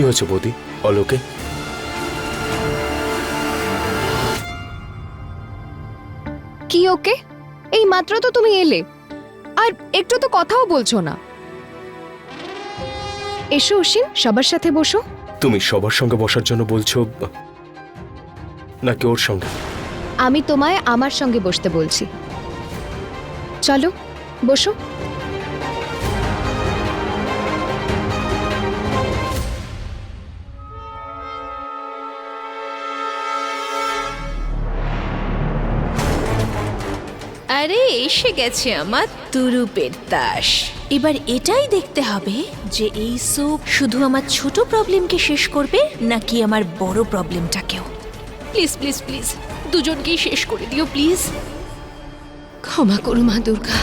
কি হয়েছে বৌদি? অলোকে? কি ওকে? এই মাত্র তো তুমি এলে। আর একটু তো কথাও বলছো না। এসো অসীম সবার সাথে বসো। তুমি সবার সঙ্গে বসার জন্য বলছো নাকি ওর সঙ্গে? আমি তোমায় আমার সঙ্গে বসতে বলছি। চলো বসো। এসে গেছে আমার তুরুপের তাস এবার এটাই দেখতে হবে যে এই স্যুপ শুধু আমার ছোট প্রবলেমকে শেষ করবে নাকি আমার বড় প্রবলেমটাকেও। প্লিজ প্লিজ প্লিজ, দুজনকেই শেষ করে দিও, প্লিজ। ক্ষমা করো মা দুর্গা।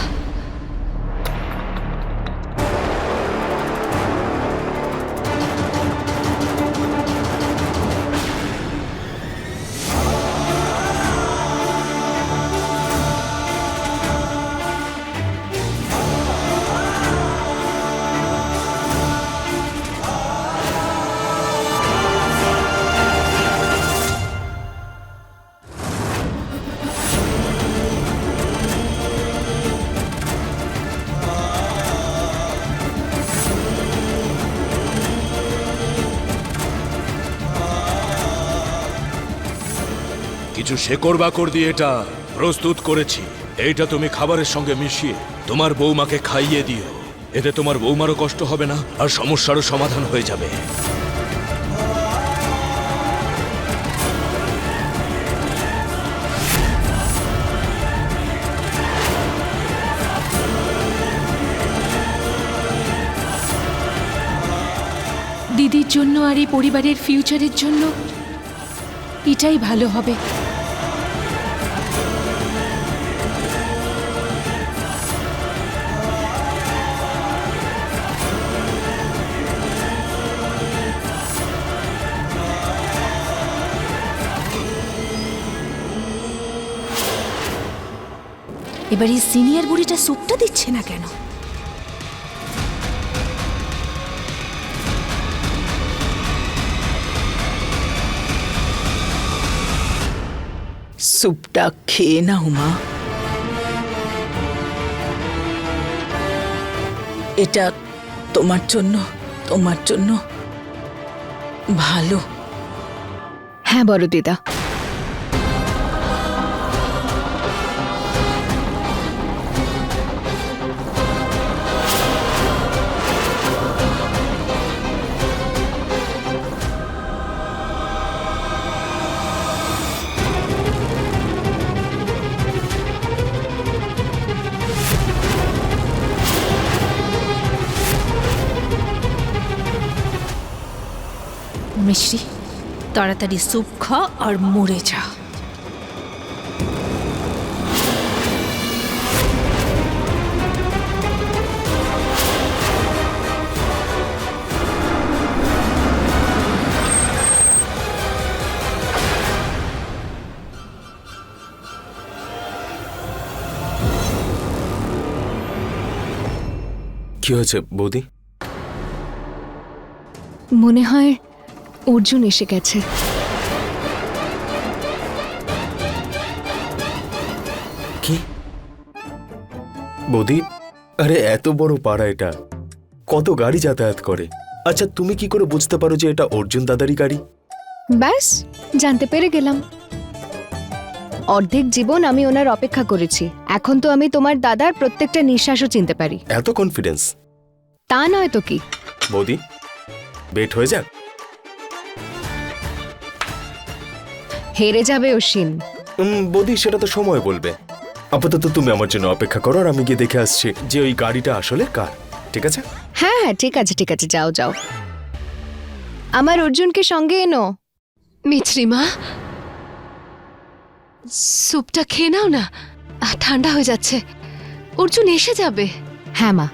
কিছু শেকড় বাকড় দিয়ে এটা প্রস্তুত করেছি। এইটা তুমি খাবারের সঙ্গে মিশিয়ে তোমার বৌমাকে খাইয়ে দিও। এতে তোমার বৌমারও কষ্ট হবে না, আর সমস্যারও সমাধান হয়ে যাবে। দিদির জন্য আর এই পরিবারের ফিউচারের জন্য এটাই ভালো হবে। এবার এই সিনিয়র বুড়িটা স্যুপটা দিচ্ছে না কেন? স্যুপটা খেয়ে নাও মা। এটা তোমার জন্য তোমার জন্য ভালো। হ্যাঁ বড় দিদা মিশ্রি তাড়াতাড়ি স্যুপ খা আর মরে যা। কি হয়েছে বৌদি? মনে হয় অর্জুন এসে গেছে। কি? বৌদি আরে এত বড় পাড়া এটা। কত গাড়ি যাতায়াত করে। আচ্ছা তুমি কি করে বুঝতে পারো যে এটা অর্জুন দাদারই গাড়ি? ব্যাস জানতে পেরে গেলাম। অর্ধেক জীবন আমি ওনার অপেক্ষা করেছি। এখন তো আমি তোমার দাদার প্রত্যেকটা নিঃশ্বাসও চিনতে পারি। এত কনফিডেন্স তা নয় তো কি? বৌদি বেট হয়ে যাক। হেরে যাবে অশ্বিন বৌদি সেটা তো সময় বলবে। আপাতত তুমি আমার জন্য অপেক্ষা করো আর আমি গিয়ে দেখে আসছি যে ওই গাড়িটা আসলে কার। ঠিক আছে? হ্যাঁ হ্যাঁ ঠিক আছে ঠিক আছে যাও যাও। আমার অর্জুনকে সঙ্গে এনো। মিছরিমা স্যুপটা খেয়ে নাও না। ঠান্ডা হয়ে যাচ্ছে। অর্জুন এসে যাবে। হ্যাঁ মা।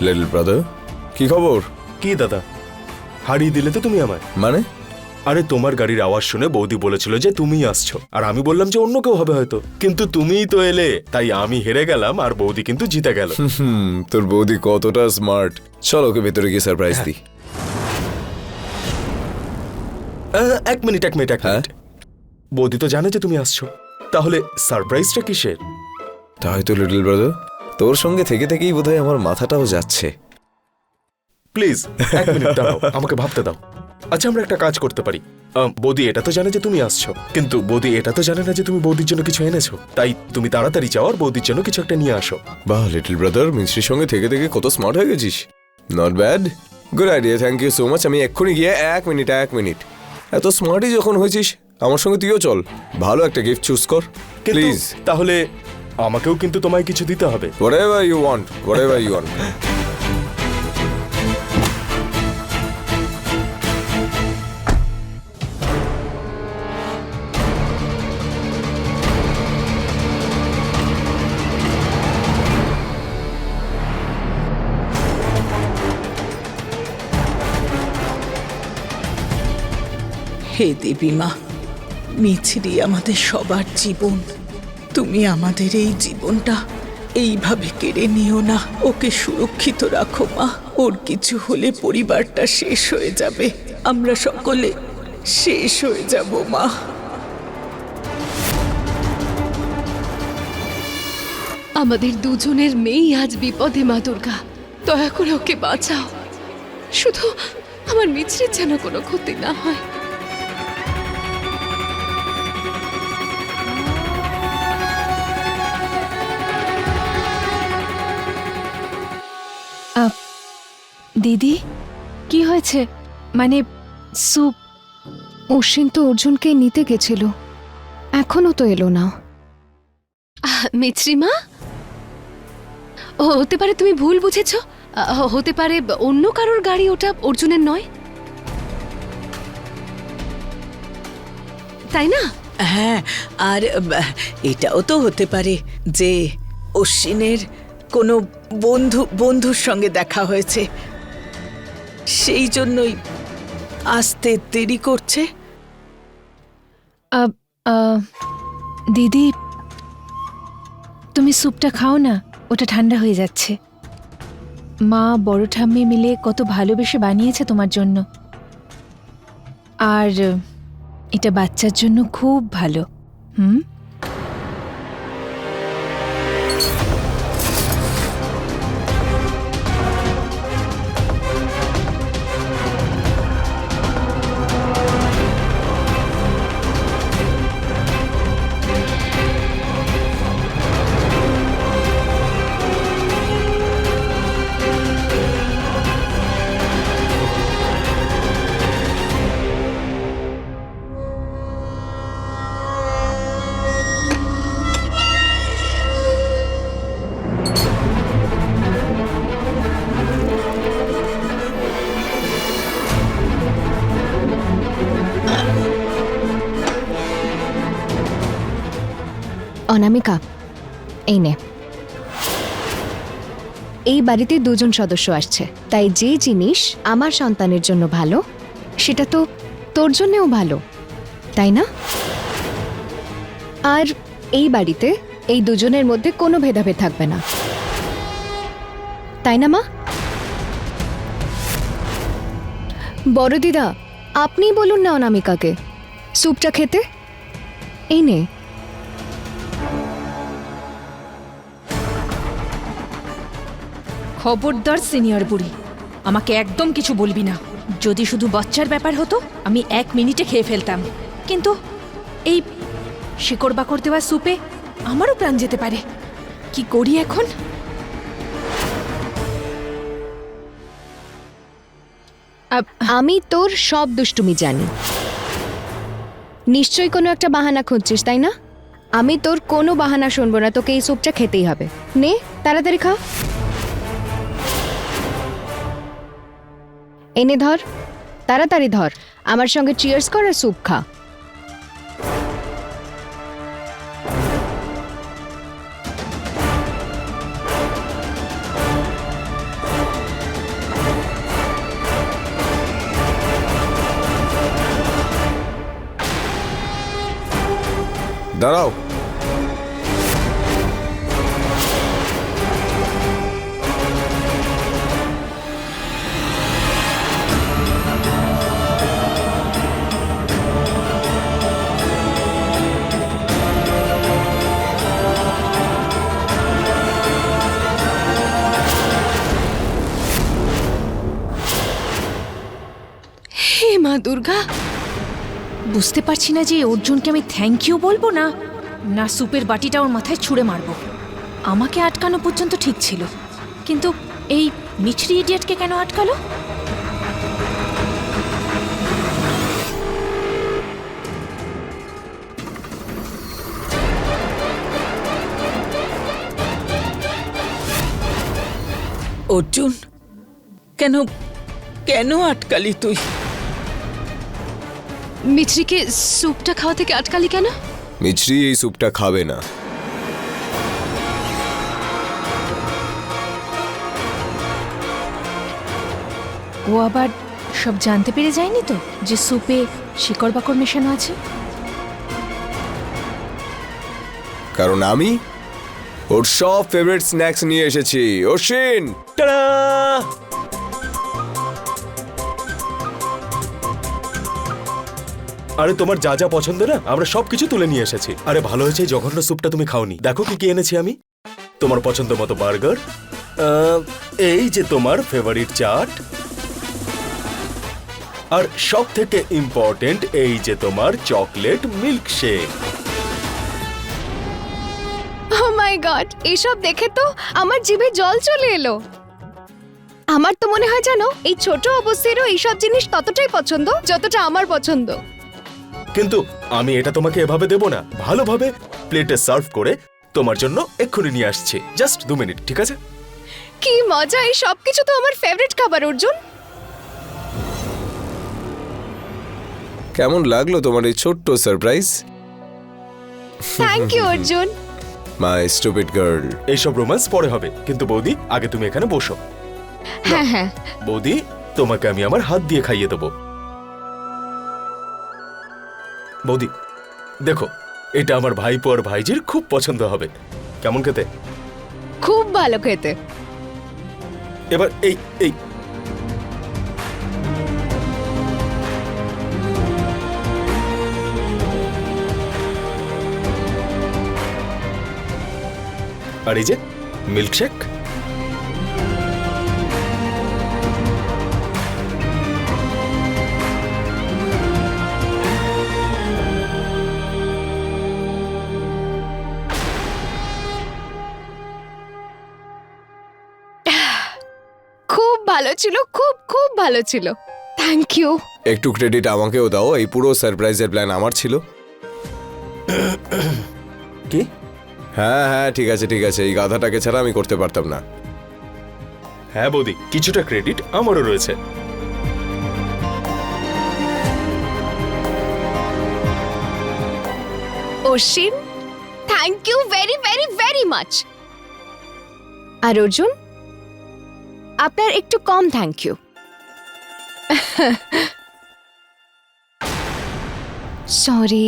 লিটল ব্রাদার কি খবর? কি দাদা? হারিয়ে দিলে তো তুমি আমায়। মানে? আরে তোমার গাড়ির আওয়াজ শুনে বৌদি বলেছিল যে তুমিই আসছো। আর আমি বললাম যে অন্য কেউ হবে হয়তো। কিন্তু তুমিই তো এলে তাই আমি হেরে গেলাম আর বৌদি কিন্তু জিতে গেল। হুম তোর বৌদি কতটা স্মার্ট চল ওকে ভেতরে গিয়ে সারপ্রাইজ দিই। আহ, এক মিনিট এক মিনিট এক হ্যাঁ? মিনিট। বৌদি তো জানে যে তুমি আসছো। তাহলে সারপ্রাইজটা কিসের? তাই তো লিটল ব্রাদার তোর সঙ্গে থেকে থেকেই বোধহয় আমার মাথাটাও যাচ্ছে। প্লিজ এক মিনিট দাঁড়াও আমাকে ভাবতে দাও। আচ্ছা আমরা একটা কাজ করতে পারি। বৌদি এটা তো জানে যে তুমি আসছো। কিন্তু বৌদি এটা তো জানে না যে তুমি বৌদির জন্য কিছু এনেছো। তাই তুমি তাড়াতাড়ি যাও আর বৌদির জন্য কিছু একটা নিয়ে আসো। বাহ লিটল ব্রাদার মিস্ত্রির সঙ্গে থেকে থেকে কত স্মার্ট হয়ে গেছিস। Not bad good idea thank you so much আমি এক্ষুনি গিয়ে এক মিনিট এক মিনিট। এত স্মার্টই যখন হয়েছিস আমার সঙ্গে তুইও চল। ভালো একটা গিফট চুজ কর। কিন্তু প্লিজ তাহলে আমাকেও কিন্তু তোমায় কিছু দিতে হবে। ইউ ওয়ান্ট ইউ ওয়ান্ট হে দেবী মা মিছরি আমাদের সবার জীবন। তুমি আমাদের এই জীবনটা এইভাবে কেড়ে নিও না। ওকে সুরক্ষিত রাখো, মা। ওর কিছু হলে পরিবারটা শেষ হয়ে যাবে। আমরা সকলে শেষ হয়ে যাব, মা। আমাদের দুজনের মেয়েই আজ বিপদে, মা দুর্গা। দয়া করে ওকে বাঁচাও। শুধু আমার মিছরির যেন কোনো ক্ষতি না হয়। দিদি? কি হয়েছে? মানে সুপ অশ্বিন তো অর্জুনকে নিতে গেছিল। এখনও তো এলো না। আহ, মিছরি মা ও হতে পারে তুমি ভুল বুঝেছ। হতে পারে অন্য কারোর গাড়ি ওটা অর্জুনের নয়। তাই না? হ্যাঁ আর এটাও তো হতে পারে যে অশ্বিনের কোনো বন্ধু বন্ধুর সঙ্গে দেখা হয়েছে। সেই জন্যই আসতে দেরি করছে। দিদি, তুমি স্যুপটা খাও না, ওটা ঠান্ডা হয়ে যাচ্ছে। মা, বড় ঠাম্মি মিলে কত ভালোবেসে বানিয়েছে তোমার জন্য। আর এটা বাচ্চার জন্য খুব ভালো, হুম? অনামিকা, এই নে। এই বাড়িতে দুজন সদস্য আসছে, তাই যে জিনিস আমার সন্তানের জন্য ভালো, সেটা তো তোর জন্যও ভালো, তাই না? আর এই বাড়িতে এই দুজনের মধ্যে কোনো ভেদাভেদ থাকবে না। তাই না, মা? বড় দিদা আপনি বলুন না অনামিকাকে, স্যুপটা খেতে? এই নে। খবরদার সিনিয়র বুড়ি। আমাকে একদম কিছু বলবি না। যদি শুধু বাচ্চার ব্যাপার হতো, আমি এক মিনিটে খেয়ে ফেলতাম। কিন্তু এই শিকড় বাকড় দেওয়া স্যুপে আমারও প্রাণ যেতে পারে। কি করি এখন? আমি তোর সব দুষ্টুমি জানি। নিশ্চয়ই কোনো একটা বাহানা খুঁজছিস, তাই না? আমি তোর কোনো বাহানা শুনব না, তোকে এই স্যুপটা খেতেই হবে। নে, তাড়াতাড়ি খা। এনে ধর তাড়াতাড়ি ধর আমার সঙ্গে চিয়ার্স কর আর স্যুপ খা। দাঁড়াও দুর্গা? বুঝতে পারছি না যে অর্জুনকে আমি থ্যাংক ইউ বলব না না সুপের বাটিটা ওর মাথায় ছুঁড়ে মারবো। আমাকে আটকানো পর্যন্ত ঠিক ছিল, কিন্তু এই মিছরি ইডিয়েটকে কেন আটকালো? অর্জুন, কেন কেন আটকালি তুই? মিছরিকে স্যুপটা খাওয়া থেকে আটকালি কেন? মিছরি এই স্যুপটা খাবে না। ও আবার সব জানতে পেরে যায়নি তো যে স্যুপে শিকড় বাকড় মেশানো আছে? কারণ আমি ওর সব ফেভারিট স্ন্যাক্স নিয়ে এসেছি। অশ্বিন! টাড়া! আরে তোমার যা যা পছন্দ না, আমরা সবকিছু তুলে নিয়ে এসেছি। আরে ভালো হয়েছে জঘন্য স্যুপটা তুমি খাওনি। দেখো কি কি এনেছি আমি। তোমার পছন্দ মতো বার্গার। এই যে তোমার ফেভারিট চাট। আর সব থেকে ইম্পর্টেন্ট এই যে তোমার chocolate milk shake oh my এসব দেখে তো আমার জিভে জল চলে এলো। আমার তো মনে হয় জানো এই ছোট অবস্থারও এইসব জিনিস ততটাই পছন্দ, যতটা আমার পছন্দ। কিন্তু আমি এটা তোমাকে এভাবে দেব না। ভালোভাবে প্লেটে সার্ভ করে তোমার জন্য এক্ষুনি নিয়ে আসছি। জাস্ট দু মিনিট ঠিক আছে? কি মজা এই সব কিছু তো আমার ফেভারিট খাবার অর্জুন। কেমন লাগল তোমার এই ছোট্ট surprise thank you Arjun. My stupid girl এইসব রোম্যান্স পরে হবে কিন্তু বৌদি আগে তুমি এখানে বসো। হ্যাঁ হ্যাঁ। বৌদি তোমাকে আমি আমার হাত দিয়ে খাইয়ে দেবো। বৌদি দেখো এটা আমার ভাইপো আর ভাইজির খুব পছন্দ হবে। কেমন খেতে? খুব ভালো খেতে। এবার এই এই। আর এই যে মিল্কশেক ভালো ছিল। থ্যাংক ইউ একটু ক্রেডিট আমাকেও দাও এই পুরো সারপ্রাইজের প্ল্যান আমার ছিল। কি? হ্যাঁ হ্যাঁ ঠিক আছে ঠিক আছে এই গাধাটাকে ছাড়া আমি করতে পারতাম না। হ্যাঁ বৌদি কিছুটা ক্রেডিট আমারও রয়েছে। Ashwin thank you very very very much আর অর্জুন আপনার একটু কম থ্যাংক ইউ সরি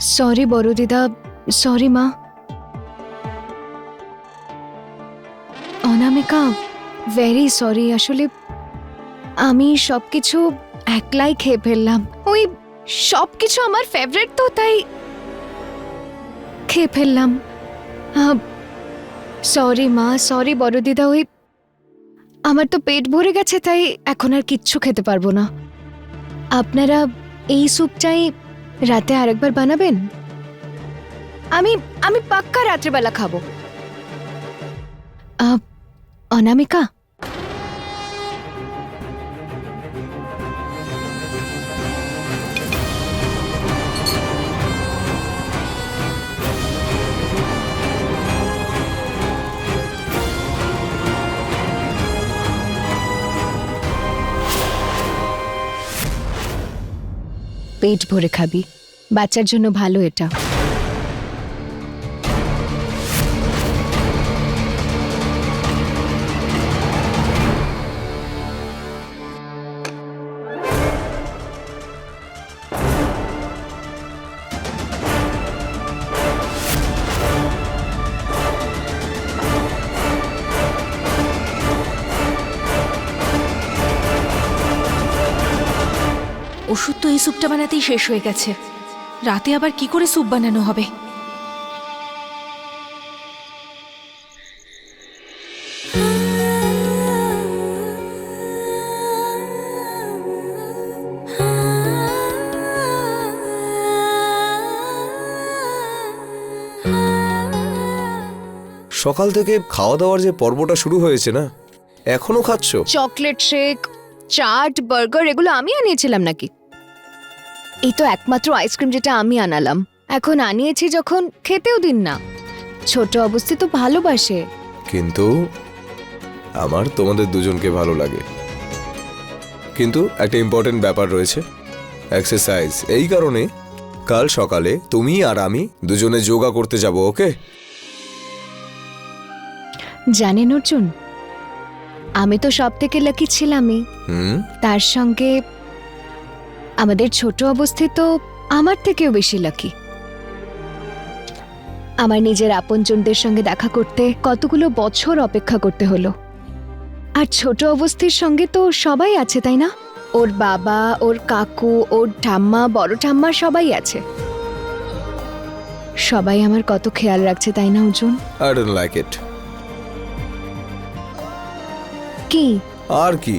সরি বড় দিদা সরি মা অনামিকা ভেরি সরি আসলে আমি সব কিছু একলাই খেয়ে ফেললাম। ওই সব কিছু আমার ফেভারিট তো, তাই খেয়ে ফেললাম। সরি মা। সরি বড় দিদা ওই আমার তো পেট ভরে গেছে, তাই এখন আর কিচ্ছু খেতে পারব না। আপনারা এই স্যুপটাই রাতে আরেকবার বানাবেন? আমি আমি পাক্কা রাত্রেবেলা খাব। অনামিকা? পেট ভরে খাবি। বাচ্চার জন্য ভালো এটা। এই স্যুপটা বানাতেই শেষ হয়ে গেছে। রাতে আবার কি করে স্যুপ বানানো হবে? সকাল থেকে খাওয়া দাওয়ার যে পর্বটা শুরু হয়েছে না এখনও খাচ্ছ? চকলেট শেক চাট বার্গার এগুলো আমি আনিয়েছিলাম নাকি? এই তো একমাত্র আইসক্রিম যেটা আমি আনালাম। এখন আনিয়েছি যখন খেতেও দিন না। ছোট অবস্থি তো ভালোবাসে। কিন্তু আমার তোমাদের দুজনকে ভালো লাগে। কিন্তু একটা ইম্পর্টেন্ট ব্যাপার রয়েছে। এক্সারসাইজ এই কারণে কাল সকালে তুমি আর আমি দুজনে যোগা করতে যাব ওকে? জানেন অর্জুন আমি তো সব থেকে লাকি ছিলামই। হুম? তার সঙ্গে আমাদের ছোট অবস্থিত আমার থেকেও বেশি লাকি আমার নিজের আপনজনদের সঙ্গে দেখা করতে কতগুলো বছর অপেক্ষা করতে হলো। আর ছোট অবস্থির সঙ্গে তো সবাই আছে তাই না? ওর বাবা ওর কাকু ওর ঠাম্মা বড় ঠাম্মা সবাই আছে। সবাই আমার কত খেয়াল রাখছে তাই না Arjun? I don't like it কি? আর কি?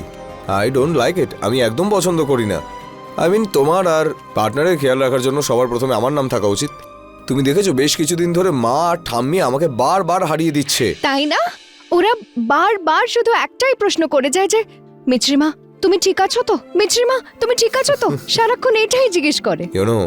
আই ডোন্ট লাইক ইট আমি একদম পছন্দ করি না। আই মিন তোমার আর পার্টনারের খেয়াল রাখার জন্য সবার প্রথমে আমার নাম থাকা উচিত। তুমি দেখেছ বেশ কিছুদিন ধরে মা আর ঠাম্মি আমাকে বারবার হারিয়ে দিচ্ছে। তাই না? ওরা বারবার শুধু একটাই প্রশ্ন করে যায় যে মিছরিমা তুমি ঠিক আছো তো? মিছরিমা তুমি ঠিক আছো তো? সারাক্ষণ এটাই জিজ্ঞেস করে। ইউনো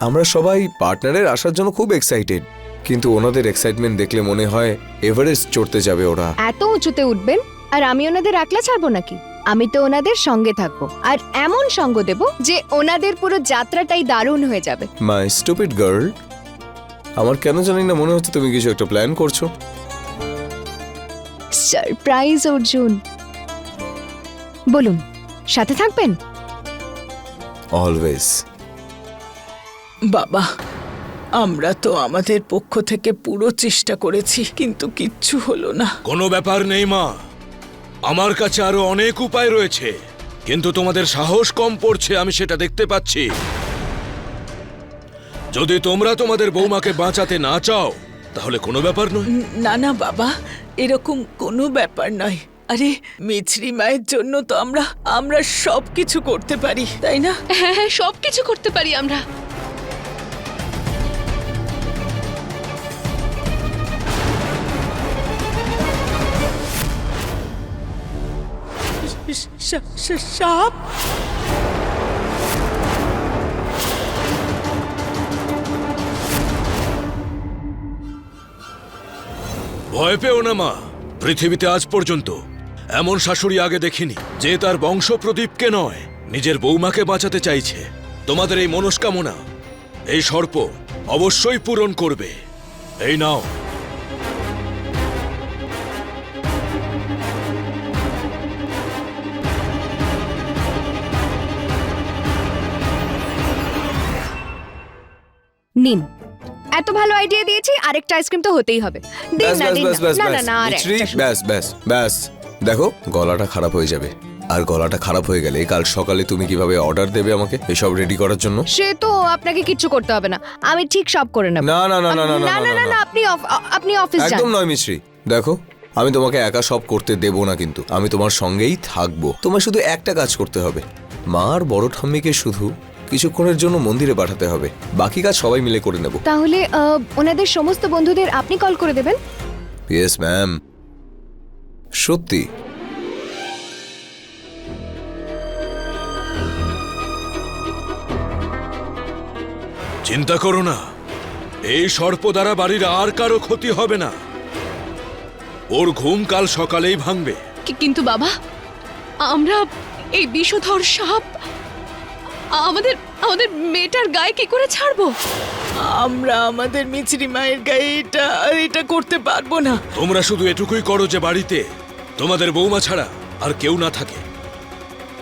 আমরা সবাই পার্টনারের আসার জন্য খুব এক্সাইটেড কিন্তু ওনাদের এক্সাইটমেন্ট দেখলে মনে হয় এভারেস্ট চড়তে যাবে ওরা। এত উঁচুতে উঠবেন আর আমি ওনাদের একলা ছাড়বো নাকি? আমি তো ওনাদের সঙ্গে থাকব। আর এমন সঙ্গ দেব যে ওনাদের পুরো যাত্রাটাই দারুণ হয়ে যাবে। মাই স্টুপিড গার্ল আমার কেন জানি না মনে হচ্ছে তুমি কিছু একটা প্ল্যান করছ। সারপ্রাইজ অর্জুন। বলুন সাথে থাকবেন? অলওয়েজ বাবা আমরা তো আমাদের পক্ষ থেকে পুরো চেষ্টা করেছি কিন্তু কিচ্ছু হলো না। কোনো ব্যাপার নেই মা। আমার কাছে আরও অনেক উপায় রয়েছে। কিন্তু তোমাদের সাহস কম পড়ছে আমি সেটা দেখতে পাচ্ছি। যদি তোমরা তোমাদের বৌমাকে বাঁচাতে না চাও তাহলে কোনো ব্যাপার নয়। না না বাবা এরকম কোনো ব্যাপার নয়। আরে মিছরি মায়ের জন্য তো আমরা আমরা সবকিছু করতে পারি তাই না? হ্যাঁ হ্যাঁ সব কিছু করতে পারি আমরা। ভয় পেও না, মা। পৃথিবীতে আজ পর্যন্ত এমন শাশুড়ি আগে দেখিনি যে তার বংশ প্রদীপকে নয়, নিজের বৌমাকে বাঁচাতে চাইছে। তোমাদের এই মনস্কামনা, এই সর্প অবশ্যই পূরণ করবে। এই নাও। নিন এত ভালো আইডিয়া দিয়েছি আরেকটা আইসক্রিম তো হতেই হবে দিন ব্যাস না ব্যাস দিন ব্যাস ব্যাস না না না আর মিছরি, একটা শুধু। ব্যাস ব্যাস ব্যাস দেখো গলাটা খারাপ হয়ে যাবে আর গলাটা খারাপ হয়ে গেলে কাল সকালে তুমি কীভাবে অর্ডার দেবে আমাকে এসব রেডি করার জন্য সে তো আপনাকে কিচ্ছু করতে হবে না আমি ঠিক সব করে নেব না না না না না না না না আপনি অফ- আ- আপনি অফিস যান একদম নয় মিশ্রি দেখো আমি তোমাকে একা সব করতে দেব না কিন্তু আমি তোমার সঙ্গেই থাকব তোমার শুধু একটা কাজ করতে হবে মা আর বড় ঠাম্মিকে শুধু কিছুক্ষণের জন্য মন্দিরে পাঠাতে হবে। বাকি কাজ সবাই মিলে করে নেব। তাহলে আহ, ওনাদের সমস্ত বন্ধুদের আপনি কল করে দেবেন? ইয়েস ম্যাম সত্যি। চিন্তা করো না। এই সর্প দ্বারা বাড়ির আর কারও ক্ষতি হবে না। ওর ঘুম কাল সকালেই ভাঙবে। কি- কিন্তু বাবা আমরা এই বিষধর সাপ আমাদের আমাদের মেয়েটার গায়ে কি করে ছাড়বো? আমরা আমাদের মিছরি মায়ের গায়ে এটা এটা করতে পারব না। তোমরা শুধু এটুকুই করো যে বাড়িতে তোমাদের বৌমা ছাড়া আর কেউ না থাকে।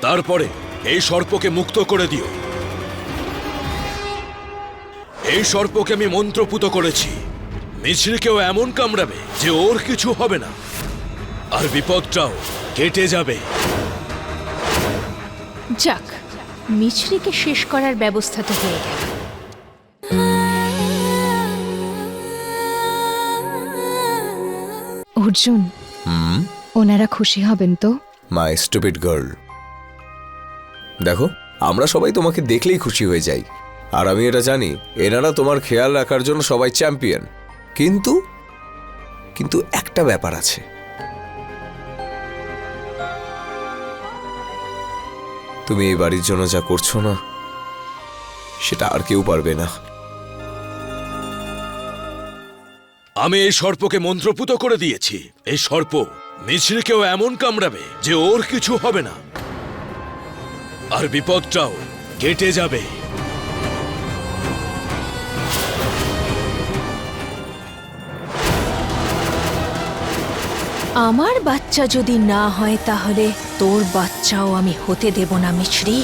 তারপরে এই সর্পকে মুক্ত করে দিও। এই সর্পকে আমি মন্ত্রপুত করেছি। মিছরিকেও এমন কামড়াবে যে ওর কিছু হবে না। আর বিপদটাও কেটে যাবে। যাক মিছরিকে শেষ করার ব্যবস্থা তো হয়ে গেল। অর্জুন হুম? ওনারা খুশি হবেন তো? My stupid girl. দেখো আমরা সবাই তোমাকে দেখলেই খুশি হয়ে যাই। আর আমি এটা জানি এনারা তোমার খেয়াল রাখার জন্য সবাই চ্যাম্পিয়ন। কিন্তু কিন্তু একটা ব্যাপার আছে। তুমি এই বাড়ির জন্য যা করছ না সেটা আর কেউ পারবে না। আমি এই সর্পকে মন্ত্রপুত করে দিয়েছি। এই সর্প মিছরিকেও এমন কামড়াবে যে ওর কিছু হবে না। আর বিপদটাও কেটে যাবে। আমার বাচ্চা যদি না হয় তাহলে তোর বাচ্চাও আমি হতে দেব না মিছরি।